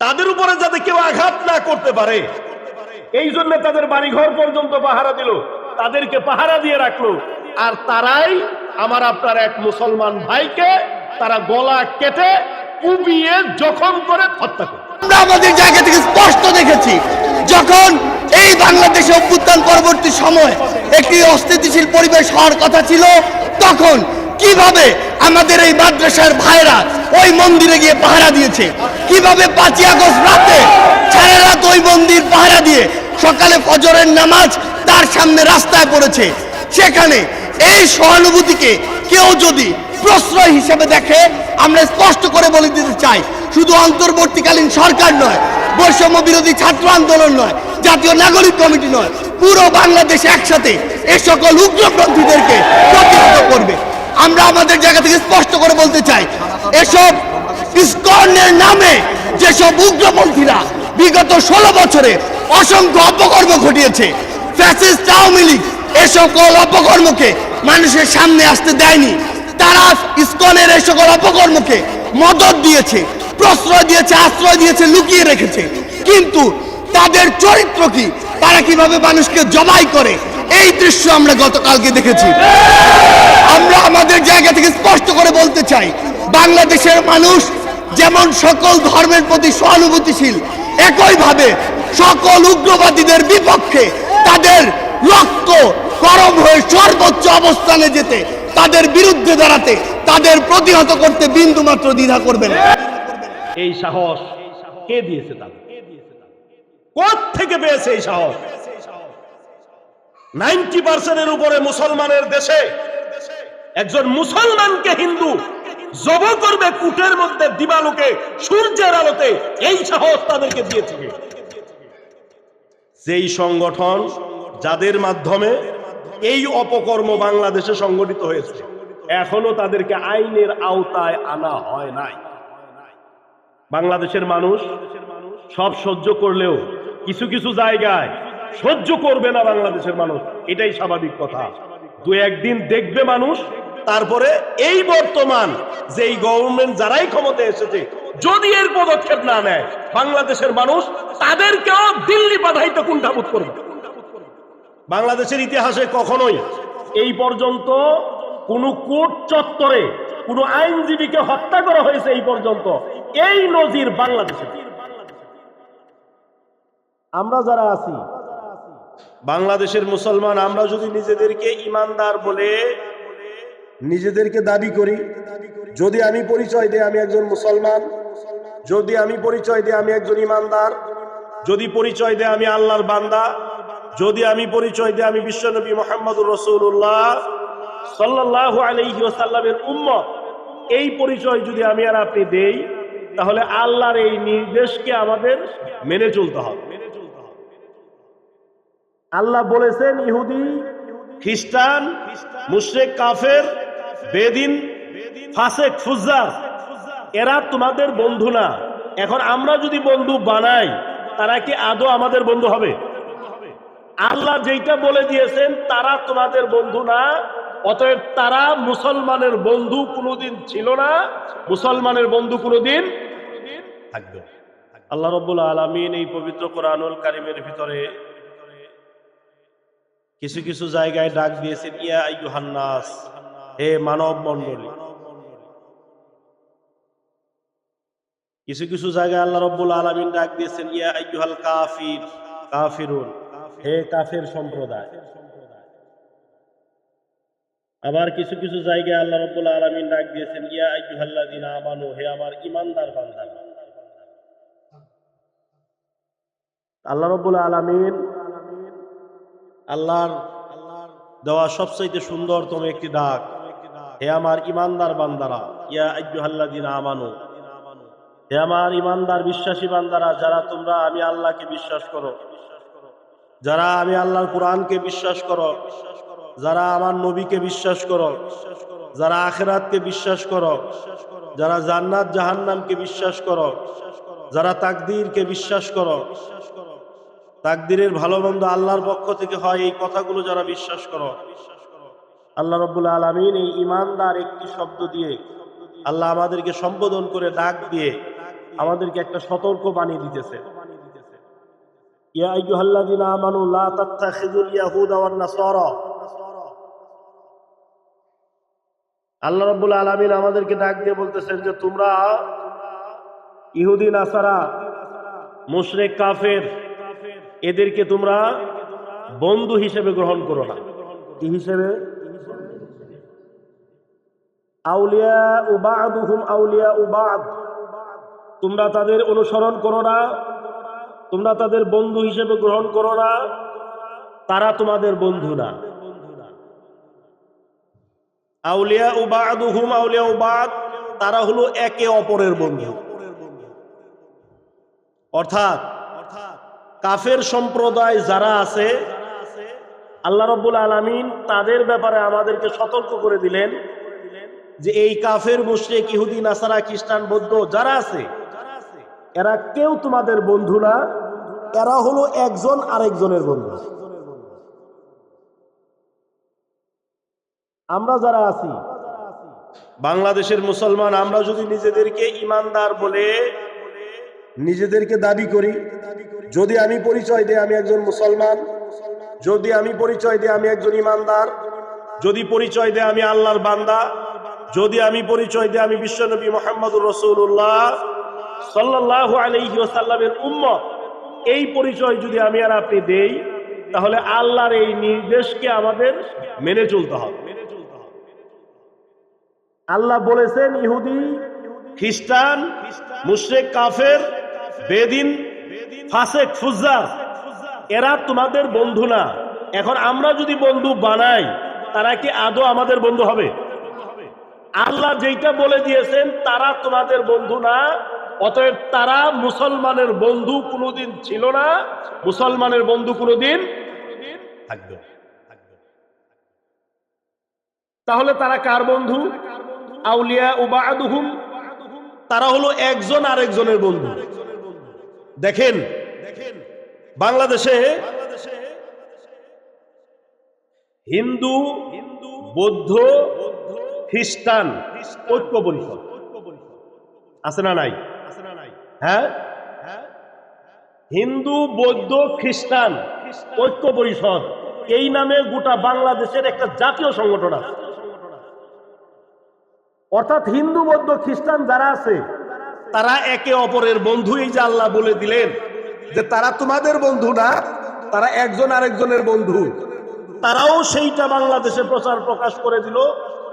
তাদের উপরে যাতে কেউ আঘাত না করতে পারে। এই জন্য তাদের বাড়িঘর পর্যন্ত পাহারা দিল। তাদেরকে পাহারা দিয়ে রাখল। আর তারাই আমার আপনার এক মুসলমান ভাইকে তারা গলা কেটে উবিয়ে জখম করে হত্যা করে। আমরা আমাদের জায়গা থেকে স্পষ্ট দেখেছি, যখন এই বাংলাদেশে অভ্যুত্থান পরবর্তী সময় একটি অস্থিতিশীল পরিবেশ হওয়ার কথা ছিল, তখন কীভাবে আমাদের এই মাদ্রাসার ভাইরা ওই মন্দিরে গিয়ে পাহারা দিয়েছে? কীভাবে পাঁচই আগস্ট রাতে সারা রাত ওই মন্দির পাহারা দিয়ে সকালে ফজরের নামাজ তার সামনে রাস্তায় পড়েছে? সেখানে এই সহানুভূতিকে কেউ যদি প্রশ্রয় হিসেবে দেখে, আমরা স্পষ্ট করে বলে দিতে চাই, শুধু অন্তর্বর্তীকালীন সরকার নয়, বৈষম্য বিরোধী ছাত্র আন্দোলন নয়, জাতীয় নাগরিক কমিটি নয়, পুরো বাংলাদেশ একসাথে এ সকল উগ্রপন্থীদেরকে প্রতিহত করবে। আমরা আমাদের জায়গা থেকে স্পষ্ট করে বলতে চাই, এসব ইস্কনের নামে যেসব উগ্রপন্থীরা বিগত ষোলো বছরে অসংখ্য অপকর্ম ঘটিয়েছে, ফ্যাসিস্ট আওয়ামী লীগ এ সকল অপকর্মকে মানুষের সামনে আসতে দেয়নি। তারা ইস্কনের এই সকল অপকর্মকে মদত দিয়েছে, প্রশ্রয় দিয়েছে, আশ্রয় দিয়েছে, লুকিয়ে রেখেছে। কিন্তু তাদের চরিত্র কি? তারা কীভাবে মানুষকে জবাই করে? এই দৃশ্য আমরা গতকালকে দেখেছি। আমরা আমাদের জায়গা থেকে স্পষ্ট করে বলতে চাই, বাংলাদেশের মানুষ যেমন সকল ধর্মের প্রতি সহানুভূতিশীল, একইভাবে সকল উগ্রবাদীদের বিপক্ষে তাদের রক্ত গরম হয়ে সর্বোচ্চ অবস্থানে যেতে, তাদের বিরুদ্ধে দাঁড়াতে, তাদের প্রতিহত করতে বিন্দু মাত্র দ্বিধা করবেন এই সাহস কে দিয়েছে তাদের? কোথ থেকে পেয়েছে এই সাহস? নাইনটি পার্সেন্টের উপরে মুসলমানের দেশে একজন মুসলমানকে হিন্দু জব করবে কুটের মধ্যে দিবালোকে, সূর্যের আলোতে, এই সাহস তাদেরকে দিয়েছে? যেই সংগঠন যাদের মাধ্যমে এই অপকর্ম বাংলাদেশে সংগঠিত হয়েছে, এখনও তাদেরকে আইনের আওতায় আনা হয় নাই বাংলাদেশের মানুষ সব সহ্য করলেও কিছু কিছু জায়গায় সহ্য করবে না বাংলাদেশের মানুষ। এটাই স্বাভাবিক কথা। দু একদিন দেখবে মানুষ, তারপরে এই বর্তমান যে এই গভর্নমেন্ট যারাই ক্ষমতা এসেছে, যদি এর পদক্ষেপ না নেয়, বাংলাদেশের মানুষ তাদেরকেও দিল্লি পাঠাইতে কুণ্ঠাবোধ করবে। বাংলাদেশের ইতিহাসে কখনোই এই পর্যন্ত কোন কোর্ট চত্বরে কোন আইনজীবীকে হত্যা করা হয়েছে এই পর্যন্ত। এই নজির বাংলাদেশে। আমরা যারা আছি বাংলাদেশের মুসলমান, আমরা যদি নিজেদেরকে ইমানদার বলে নিজেদেরকে দাবি করি, যদি আমি পরিচয় দিই আমি একজন মুসলমান, যদি আমি পরিচয় দিই আমি একজন ইমানদার, যদি পরিচয় দেয় আমি আল্লাহর বান্দা, যদি আমি পরিচয় দিই আমি বিশ্বনবী মোহাম্মদুর রসুল্লাহ সাল্লাহ আলহি ওসাল্লামের এই পরিচয় যদি আমি আর আপনি দেই, তাহলে আল্লাহর এই নির্দেশকে আমাদের মেনে চলতে হবে। আল্লাহ বলেছেন, ইহুদি, খ্রিস্টান, মুশরেক, কাফের, বেদিন, ফাসেক ফুজার এরা তোমাদের বন্ধু না এখন আমরা যদি বন্ধু বানাই, তারা কি আদৌ আমাদের বন্ধু হবে আল্লাহ যেটা বলে দিয়েছেন, তারা তোমাদের বন্ধু না, অতএব তারা মুসলমানের বন্ধু কোনোদিন ছিল না, মুসলমানের বন্ধু কোনোদিন থাকবে। আল্লাহ রব্বুল আলমিন এই পবিত্র কোরআনুল কারিমের ভিতরে কিছু কিছু জায়গায় ডাক দিয়েছেন, ইয়া ইউহান্নাস হে মানব মণ্ডলী। কিছু কিছু জায়গায় আল্লাহ রব্বুল আলমিন ডাক দিয়েছেন, ইয়া আইয়ুহাল কাফির, কাফিরুন, হে কাফের সম্প্রদায়। আবার কিছু কিছু জায়গায় আল্লাহ রব্বুল আলমিন ডাক দিয়েছেন, ইয়া আইয়ুহাল্লাযিনা আমানু, হে আমার ইমানদার বান্দা। আল্লাহ রব্বুল আলমিন আল্লাহর দেওয়া সবচাইতে সুন্দরতম একটি ডাক। হে আমার ইমানদার বান্দারা, ইয়া আইয়ুহাল্লাযিনা আমানু। হে আমার ইমানদার বিশ্বাসী বান্দারা, যারা তোমরা আমি আল্লাহকে বিশ্বাস করো, যারা আমি আল্লাহর কোরআনকে বিশ্বাস করো, যারা আমার নবীকে বিশ্বাস করো, যারা আখেরাতকে বিশ্বাস করো, যারা জান্নাত জাহান্নামকে বিশ্বাস করো, যারা তাকদীরকে বিশ্বাস করো তাকদীরের ভালো মন্দ আল্লাহর পক্ষ থেকে হয় এই কথাগুলো যারা বিশ্বাস করো। আল্লাহ রব্বুল আলমিন এই ইমানদার একটি শব্দ দিয়ে আল্লাহ আমাদেরকে সম্বোধন করে ডাক দিয়ে আমাদেরকে একটা সতর্ক বাণী দিতেছে। ইয়া আইয়ুহাল্লাযীনা আমানু লা তাত্তাখিযুল ইয়াহুদা ওয়ান নাসারা। আল্লাহ রাব্বুল আলামিন আমাদেরকে ডাক দিয়ে বলতেছেন যে তোমরা ইহুদি, নাসারা, মুশরিক, কাফের এদেরকে তোমরা বন্ধু হিসেবে গ্রহণ করো না। কি হিসেবে? আউলিয়া উবাদুহুম আউলিয়া উবাদ তোমরা তাদের অনুসরণ করো না। তোমরা তাদের বন্ধু হিসেবে গ্রহণ করো না। তারা তোমাদের বন্ধু না। আউলিয়া উবাদুহুম আউলিয়া উবাদ তারা হলো একে অপরের বন্ধু। অর্থাৎ কাফের সম্প্রদায় যারা আছে, আল্লাহ রব্বুল আলামিন তাদের ব্যাপারে আমাদেরকে সতর্ক করে দিলেন যে এই কাফের, মুশরিক, ইহুদি, নাসারা, খ্রিস্টান, বৌদ্ধ যারা আছে, এরা কেউ তোমাদের বন্ধু না, এরা হলো একজন আরেকজনের বন্ধু। আমরা যারা আছি, বাংলাদেশের মুসলমান, আমরা যদি নিজেদেরকে ইমানদার বলে নিজেদেরকে দাবি করি। যদি আমি পরিচয় দিই আমি একজন মুসলমান, যদি আমি পরিচয় দিই আমি একজন ইমানদার, যদি পরিচয় দেয় আমি আল্লাহর বান্দা, যদি আমি পরিচয় দিই আমি বিশ্বনবী মোহাম্মদুর রসুল্লাহ সাল্লাহ আলহি ওসাল্লামের এই পরিচয় যদি আমি আর আপনি দেই, তাহলে আল্লাহর এই নির্দেশকে আমাদের মেনে চলতে হবে। আল্লাহ বলেছেন, ইহুদি, খ্রিস্টান, মুশরেক, কাফের বেদিন, ফাসেক ফুজার এরা তোমাদের বন্ধু না। এখন আমরা যদি বন্ধু বানাই, তারা কি আদৌ আমাদের বন্ধু হবে? আল্লাহ যেটা বলে দিয়েছেন, তারা তোমাদের বন্ধু না, অতএব তারা মুসলমানের বন্ধু কোনোদিন ছিল না, মুসলমানের বন্ধু কোনোদিন থাকবে তাহলে তারা কার বন্ধু? আউলিয়া উবাদুহুম, তারা হলো একজন আরেকজনের বন্ধু। দেখেন, বাংলাদেশে হিন্দু হিন্দু বৌদ্ধ, খ্রিস্টান ঐক্য পরিষদ আছে না নাই? হ্যাঁ? হিন্দু, বৌদ্ধ, খ্রিস্টান ঐক্য পরিষদ এই নামে গোটা বাংলাদেশের একটা জাতীয় সংগঠন আছে। অর্থাৎ হিন্দু, বৌদ্ধ, খ্রিস্টান যারা আছে তারা একে অপরের বন্ধু, এই যে আল্লাহ বলে দিলেন যে তারা তোমাদের বন্ধু না, তারা একজন আরেকজনের বন্ধু। তারাও সেইটা বাংলাদেশে প্রচার প্রকাশ করে দিল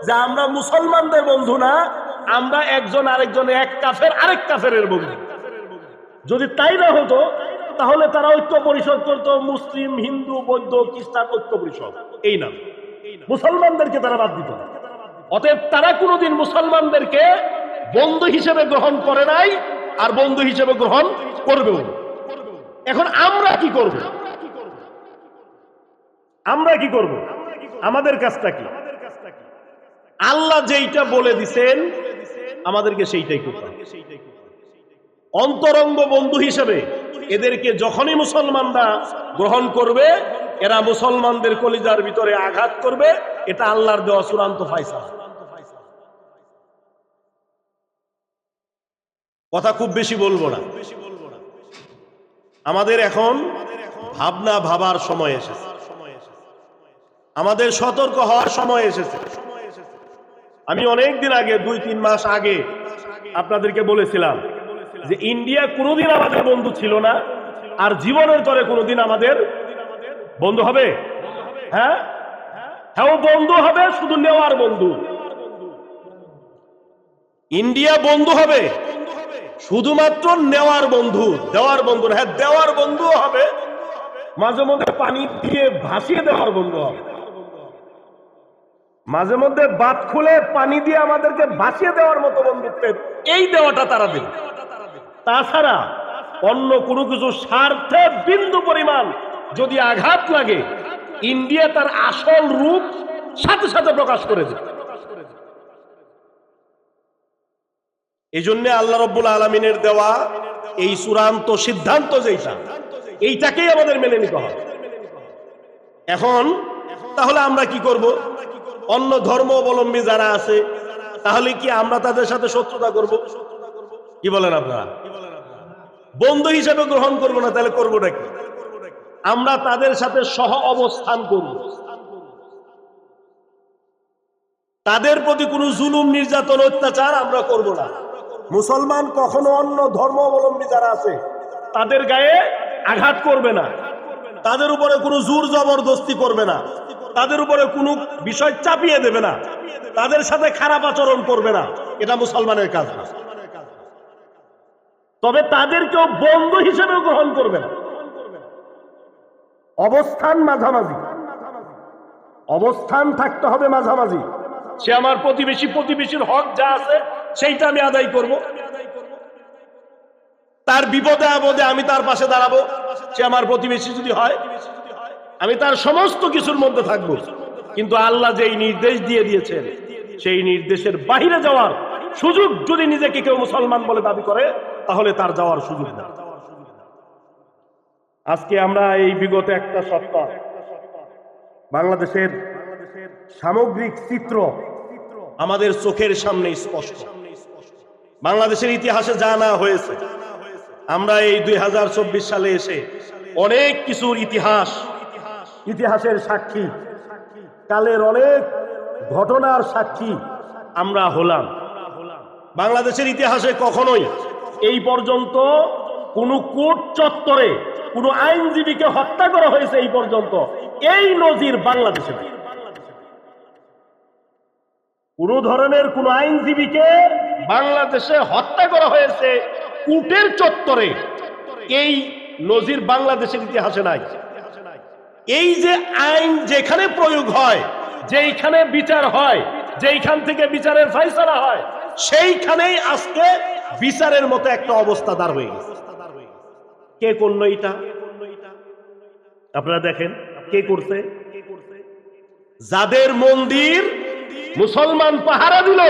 যে আমরা মুসলমানদের বন্ধু না, আমরা একজন আরেকজন এক কাফের, আরেক কাফের বন্ধু। যদি তাই না হতো, তাহলে তারা ঐক্য পরিষদ করতো, মুসলিম, হিন্দু, বৌদ্ধ, খ্রিস্টান ঐক্য পরিষদ। এই নাম মুসলমানদেরকে তারা বাদ দিত অতএব তারা কোনোদিন মুসলমানদেরকে বন্ধু হিসেবে গ্রহণ করে নাই আর বন্ধু হিসেবে গ্রহণ করবেও এখন আমরা কি করব? আমরা কি করব? আমাদের কাজটা কি? আল্লাহ যেইটা বলে দিছেন, আমাদেরকে সেইটাই করতে অন্তরঙ্গ বন্ধু হিসেবে এদেরকে যখনই মুসলমানরা গ্রহণ করবে, এরা মুসলমানদের কলিজার ভিতরে আঘাত করবে, এটা আল্লাহর দেওয়া চূড়ান্ত ফাইসলা কথা খুব বেশি বলব না। আমাদের এখন ভাবনা ভাবার সময় এসেছে। আমাদের সতর্ক হওয়ার সময় এসেছে। আমি অনেক দিন আগে, দুই, তিন মাস আগে আপনাদেরকে বলেছিলাম যে ইন্ডিয়া কোনোদিন আমাদের বন্ধু ছিল না আর জীবনের তরে কোনোদিন আমাদের বন্ধু হবে। হ্যাঁ? হ্যাঁ বন্ধু হবে, শুধু নেওয়ার বন্ধু। ইন্ডিয়া বন্ধু হবে। শুধুমাত্র নেওয়ার বন্ধু, দেওয়ার বন্ধু হ্যাঁ দেওয়ার বন্ধু হবে। মাঝে মধ্যে পানি দিয়ে ভাসিয়ে দেওয়ার বন্ধু হবে। মাঝে মধ্যে বাত খুলে পানি দিয়ে আমাদেরকে ভাসিয়ে দেওয়ার মতো বন্ধুত্বের এই দেওয়াটা তারা দেবে তাছাড়া অন্য কোনো কিছু স্বার্থে বিন্দু পরিমাণ যদি আঘাত লাগে, ইন্ডিয়া তার আসল রূপ সাথে সাথে প্রকাশ করে দেবে এই জন্য আল্লাহ রব্বুল আলমিনের দেওয়া এই চূড়ান্ত সিদ্ধান্ত যেটা এইটাকেই আমাদের মেনে নিতে হবে। এখন, তাহলে আমরা কি করব? অন্য ধর্ম অবলম্বী যারা আছে, তাহলে কি আমরা তাদের সাথে শত্রুতা করব? কি বলেন আপনারা? বন্ধু হিসেবে গ্রহণ করব না, তাহলে করব নাকি আমরা তাদের সাথে সহ অবস্থান করব। তাদের প্রতি কোনো জুলুম, নির্যাতন, অত্যাচার আমরা করব না। মুসলমান কখনো অন্য ধর্ম অবলম্বী যারা আছে, তাদের গায়ে আঘাত করবে না। তাদের উপরে কোনো জোর জবরদস্তি করবে না। তাদের উপরে কোনো বিষয় চাপিয়ে দেবে না। তাদের সাথে খারাপ আচরণ করবে না। এটা মুসলমানের কাজ না। তবে তাদেরকেও বন্ধু হিসেবে গ্রহণ করবে না। অবস্থান মাঝামাঝি। অবস্থান থাকতে হবে মাঝামাঝি। সে আমার প্রতিবেশী, প্রতিবেশীর হক যা আছে সেইটা আমি আদায় করব। তার বিপদে আপদে আমি তার পাশে দাঁড়াবো। সে আমার প্রতিবেশী যদি হয়, আমি তার সমস্ত কিছুর মধ্যে থাকব। কিন্তু আল্লাহ যেই নির্দেশ দিয়ে দিয়েছেন, সেই নির্দেশের বাহিরে যাওয়ার সুযোগ যদি নিজেকে কেউ মুসলমান বলে দাবি করে, তাহলে তার যাওয়ার সুযোগ না আজকে আমরা এই বিগত একটা সপ্তাহ বাংলাদেশের সামগ্রিক চিত্র আমাদের চোখের সামনে স্পষ্ট। বাংলাদেশের ইতিহাসে জানা হয়েছে, আমরা এই দুই হাজার চব্বিশ সালে এসে অনেক কিছুর ইতিহাস, ইতিহাসের সাক্ষী, কালের অনেক ঘটনার সাক্ষী আমরা হলাম বাংলাদেশের ইতিহাসে কখনোই এই পর্যন্ত কোনো কোর্ট চত্বরে কোনো আইনজীবীকে হত্যা করা হয়েছে এই পর্যন্ত এই নজির বাংলাদেশে। কোন ধরনের কোন আইনজীবীকে বাংলাদেশে হত্যা করা হয়েছে কোর্টের চত্বরে। এই নজির বাংলাদেশের ইতিহাসে নাই। এই যে আইন যেখানে প্রয়োগ হয়, যেইখানে বিচার হয়, যেইখান থেকে বিচারের ফাইসলা হয়, সেইখানেই আজকে বিচারের মতো একটা অবস্থা দাঁড় হয়ে গেছে। কে করল এটা? আপনারা দেখেন কে করছে? যাদের মন্দির মুসলমান পাহারা দিল।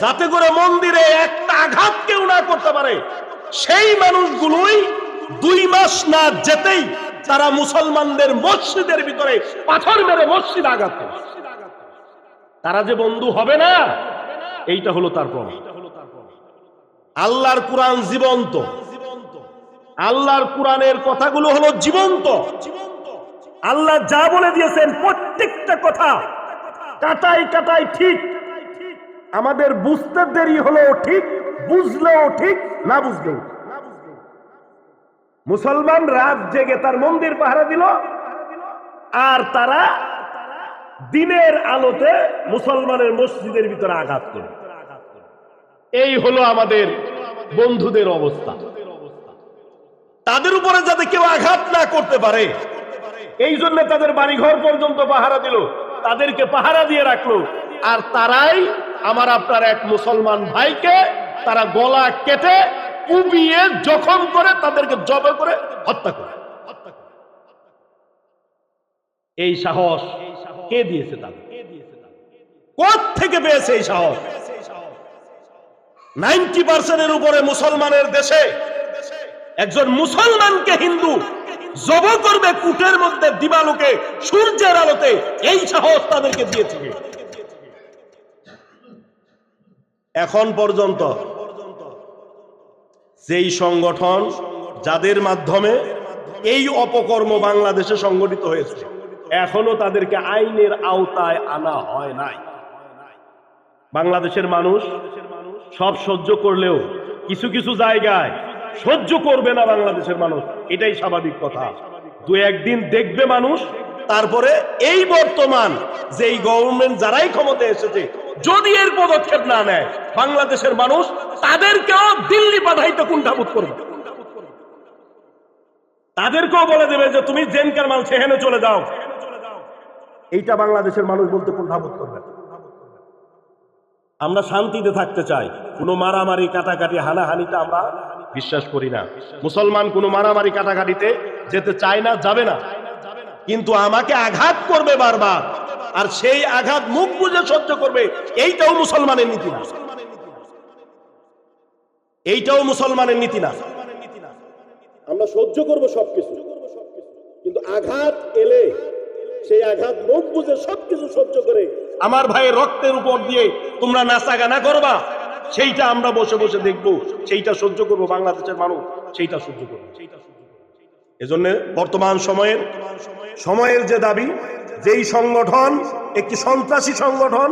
যাতে করে মন্দিরে একটা আঘাত কেউ না করতে পারে। সেই মানুষগুলোই দুই মাস না যেতেই তারা মুসলমানদের মসজিদের ভিতরে পাথর মেরে মসজিদ আঘাত তারা যে বন্ধু হবে না, এইটা হলো তার প্রমাণ। আল্লাহর কোরআন জীবন্ত। আল্লাহর কোরআনের কথাগুলো হলো জীবন্ত। আল্লাহ যা বলে দিয়েছেন প্রত্যেকটা কথা কাটাই কাটাই ঠিক। আমাদের বুঝতে দেরি হলেও ঠিক, বুঝলেও ঠিক, না বুঝলেও মুসলমান রাত জেগে তার মন্দির পাহারা দিল, আর তারা দিনের আলোতে মুসলমানের মসজিদের ভিতরে আঘাত করল এই হলো আমাদের বন্ধুদের অবস্থা। তাদের উপরে যাতে কেউ আঘাত না করতে পারে, এই জন্য তাদের বাড়িঘর পর্যন্ত পাহারা দিল। তাদেরকে পাহারা দিয়ে রাখল। আর তারাই আমার আপনার এক মুসলমান ভাইকে তারা গলা কেটে কুবিয়ে জখম করে তাদেরকে জবে করে হত্যা করে। এই সাহস কে দিয়েছে তাদের? থেকে পেয়েছে এই সাহস? নাইনটি পার্সেন্টের উপরে মুসলমানের দেশে একজন মুসলমানকে হিন্দু জব করবে কুটের মধ্যে দিবালোকে, সূর্যের আলোতে। এই সাহস তাদেরকে দিয়েছে এখন পর্যন্ত যেই সংগঠন যাদের মাধ্যমে এই অপকর্ম বাংলাদেশে সংগঠিত হয়েছে, এখনও তাদেরকে আইনের আওতায় আনা হয় নাই। বাংলাদেশের মানুষ সব সহ্য করলেও কিছু কিছু জায়গায় সহ্য করবে না বাংলাদেশের মানুষ। এটাই স্বাভাবিক কথা। দু একদিন দেখবে মানুষ, তারপরে এই বর্তমান যে এই গভর্নমেন্ট যারাই ক্ষমতা এসেছে, যদি এর পদক্ষেপ না নেয়, বাংলাদেশের মানুষ তাদেরকেও দিল্লি পাঠাইতে কুণ্ঠাবোধ করবে। তাদেরকেও বলে দেবে যে, তুমি জেনকার মাল সেখানে চলে যাও। এইটা বাংলাদেশের মানুষ বলতে কুণ্ঠাবোধ করবে আমরা শান্তিতে থাকতে চাই। কোনো মারামারি, কাটাকাটি হানাহানিতে আমরা বিশ্বাস করি না। মুসলমান কোনো মারামারি কাটাকাটিতে যেতে চায় না, যাবে না। কিন্তু আমাকে আঘাত করবে বারবার। আর সেই আঘাত মুখ বুঝে সহ্য করবে, এইটাও মুসলমানের নীতি না। এইটাও মুসলমানের নীতি না। আমরা সহ্য করব সবকিছু। কিন্তু আঘাত এলে, সেই আঘাত মুখ বুঝে সবকিছু সহ্য করে আমার ভাইয়ের রক্তের উপর দিয়ে তোমরা নাচা গানা করবা। সেইটা আমরা বসে বসে দেখব সেইটা সহ্য করব বাংলাদেশের মানুষ সেইটা সহ্য করব এজন্য বর্তমান সময়ের সময়ের যে দাবি যেই সংগঠন একটি সন্ত্রাসী সংগঠন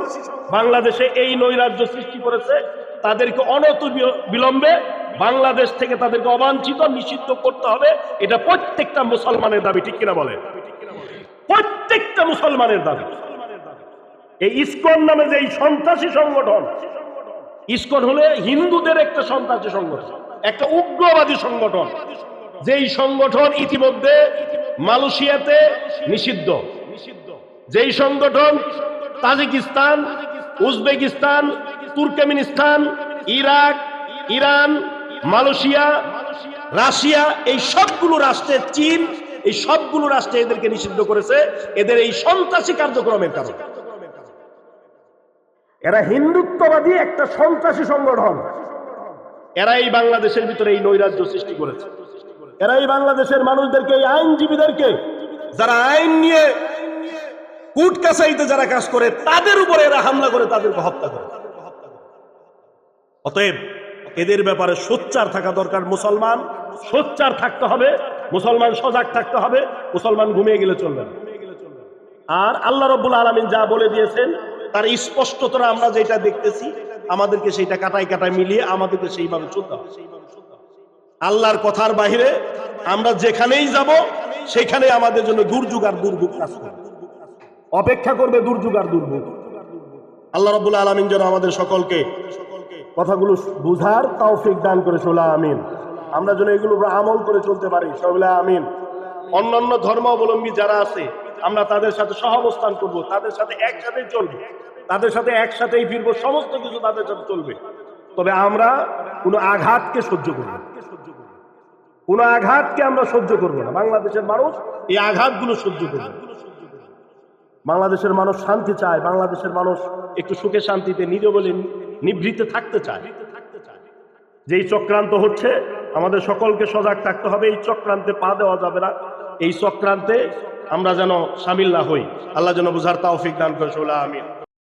বাংলাদেশে এই নৈরাজ্য সৃষ্টি করেছে তাদেরকে অনত বিলম্বে বাংলাদেশ থেকে তাদেরকে অবাঞ্ছিত নিষিদ্ধ করতে হবে এটা প্রত্যেকটা মুসলমানের দাবি ঠিক কিনা বলে প্রত্যেকটা মুসলমানের দাবি। এই ইসকন নামে যে এই সন্ত্রাসী সংগঠন ইসকন হলে হিন্দুদের একটা সন্ত্রাসী সংগঠন, একটা উগ্রবাদী সংগঠন। যেই সংগঠন ইতিমধ্যে মালয়েশিয়াতে নিষিদ্ধ। যেই সংগঠন Tajikistan, Uzbekistan, Turkmenistan, Iraq, Iran, Malaysia, Russia, এই সবগুলো রাষ্ট্রে, চীন, এই সবগুলো রাষ্ট্রে এদেরকে নিষিদ্ধ করেছে। এদের এই সন্ত্রাসী কার্যক্রমের কারণে। এরা হিন্দুত্ববাদী একটা সন্ত্রাসী সংগঠন। এরা এই বাংলাদেশের ভিতরে এই নৈরাজ্য সৃষ্টি করেছে। এরা এই বাংলাদেশের মানুষদেরকে এই আইনজীবীদেরকে যারা আইন নিয়ে কুট কাছাইতে যারা কাজ করে তাদের উপরে এরা হামলা করে তাদেরকে হত্যা করে। অতএব এদের ব্যাপারে সোচ্চার থাকা দরকার মুসলমান। সোচ্চার থাকতে হবে মুসলমান সজাগ থাকতে হবে মুসলমান ঘুমিয়ে গেলে চলবে না। আর আল্লাহ রব্বুল আলমিন যা বলে দিয়েছেন তার স্পষ্টতরা আমরা যেটা দেখতেছি, আমাদেরকে সেইটা কাটায় কাটায় মিলিয়ে আমাদেরকে সেইভাবে চলতে হবে। আল্লাহর কথার বাহিরে আমরা যেখানেই যাব, সেখানে আমাদের জন্য দুর্যোগ আর দুর্ভোগ কাজ করবে। অপেক্ষা করবে দুর্যোগ আর দুর্ভোগ। আল্লাহ রব্বুল আলমিন যেন আমাদের সকলকে কথাগুলো বুঝার তৌফিক দান করে চলা আমিন। আমরা যেন এগুলো আমল করে চলতে পারি সবলা আমিন। অন্যান্য ধর্মাবলম্বী যারা আছে আমরা তাদের সাথে সহাবস্থান করব, তাদের সাথে একসাথেই চলবো। তাদের সাথে একসাথেই ফিরবো, সমস্ত কিছু তাদের সাথে চলবে। তবে আমরা কোনো আঘাতকে সহ্য করব। কোনো আঘাতকে আমরা সহ্য করব না। বাংলাদেশের মানুষ এই আঘাতগুলো সহ্য করবে। বাংলাদেশের মানুষ শান্তি চায়, বাংলাদেশের মানুষ একটু সুখে শান্তিতে নিজে নিরবলে নিভৃতে থাকতে চায়। যেই চক্রান্ত হচ্ছে, আমাদের সকলকে সজাগ থাকতে হবে, এই চক্রান্তে পা দেওয়া যাবে না। এই চক্রান্তে আমরা যেন সামিল না হই। আল্লাহ যেন বুঝার তাওফিক দান করে সোলা আমিন।